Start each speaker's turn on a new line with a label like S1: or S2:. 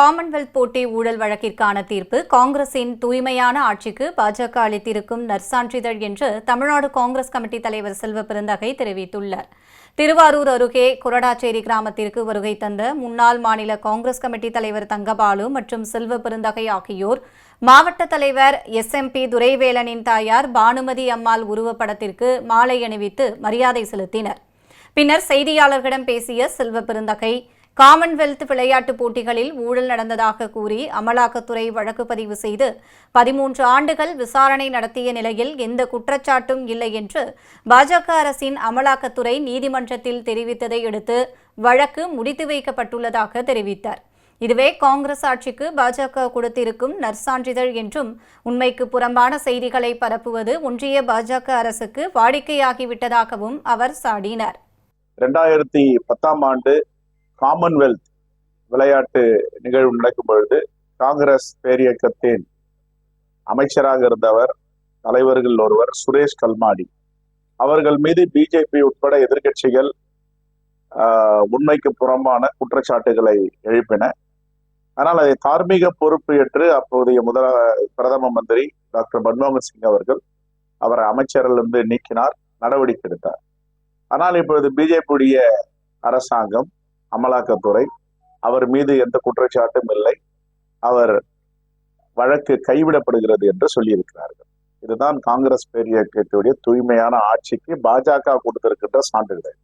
S1: Commonwealth போட்டி ஊழல் வழக்கிற்கான தீர்ப்பு. காங்கிரசின் தூய்மையான ஆட்சிக்கு பாஜக அளித்திருக்கும் நற்சான்றிதழ் என்று தமிழ்நாடு காங்கிரஸ் கமிட்டி தலைவர் செல்வ பெருந்தகை தெரிவித்துள்ளார். திருவாரூர் அருகே கொரடாச்சேரி கிராமத்திற்கு வருகை தந்த முன்னாள் மாநில காங்கிரஸ் கமிட்டி தலைவர் தங்கபாலு மற்றும் செல்வ பெருந்தகை ஆகியோர் மாவட்ட தலைவர் எஸ். எம். பி. துரைவேலனின் தாயார் பானுமதி அம்மாள் உருவப்படத்திற்கு மாலை அணிவித்து மரியாதை செலுத்தினர். பின்னர் செய்தியாளர்களிடம் பேசிய செல்வ பெருந்தகை காமன்வெல்த் விளையாட்டுப் போட்டிகளில் ஊழல் நடந்ததாக கூறி அமலாக்கத்துறை வழக்கு பதிவு செய்து பதிமூன்று ஆண்டுகள் விசாரணை நடத்திய நிலையில் எந்த குற்றச்சாட்டும் இல்லை என்று பாஜக அரசின் அமலாக்கத்துறை நீதிமன்றத்தில் தெரிவித்ததை அடுத்து வழக்கு முடித்து வைக்கப்பட்டுள்ளதாக தெரிவித்தார். இதுவே காங்கிரஸ் ஆட்சிக்கு பாஜக கொடுத்திருக்கும் நற்சான்றிதழ் என்றும் உண்மைக்கு புறம்பான செய்திகளை பரப்புவது ஒன்றிய பாஜக அரசுக்கு வாடிக்கையாகிவிட்டதாகவும் அவர் சாடினார்.
S2: இரண்டாயிரத்தி பத்தாம் ஆண்டு காமன்வெல்த் விளையாட்டு நிகழ்வு நடக்கும் பொழுது காங்கிரஸ் பேரியக்கத்தின் அமைச்சராக இருந்தவர் தலைவர்கள் ஒருவர் சுரேஷ் கல்மாடி. அவர்கள் மீது பிஜேபி உட்பட எதிர்க்கட்சிகள் உண்மைக்கு புறம்பான குற்றச்சாட்டுகளை எழுப்பின. ஆனால் அதை தார்மீக பொறுப்பு ஏற்று அப்போதைய முதல பிரதம மந்திரி டாக்டர் மன்மோகன் சிங் அவர்கள் அவரை அமைச்சரிலிருந்து நீக்கினார் நடவடிக்கை எடுத்தார். ஆனால் இப்பொழுது பிஜேபியுடைய அரசாங்கம் அமலாக்கத்துறை அவர் மீது எந்த குற்றச்சாட்டும் இல்லை. அவர் வழக்கு கைவிடப்படுகிறது என்று சொல்லியிருக்கிறார்கள். இதுதான் காங்கிரஸ் பேரியக்கத்துடைய தூய்மையான ஆட்சிக்கு பாஜக கொடுத்திருக்கின்ற சான்றிதழ்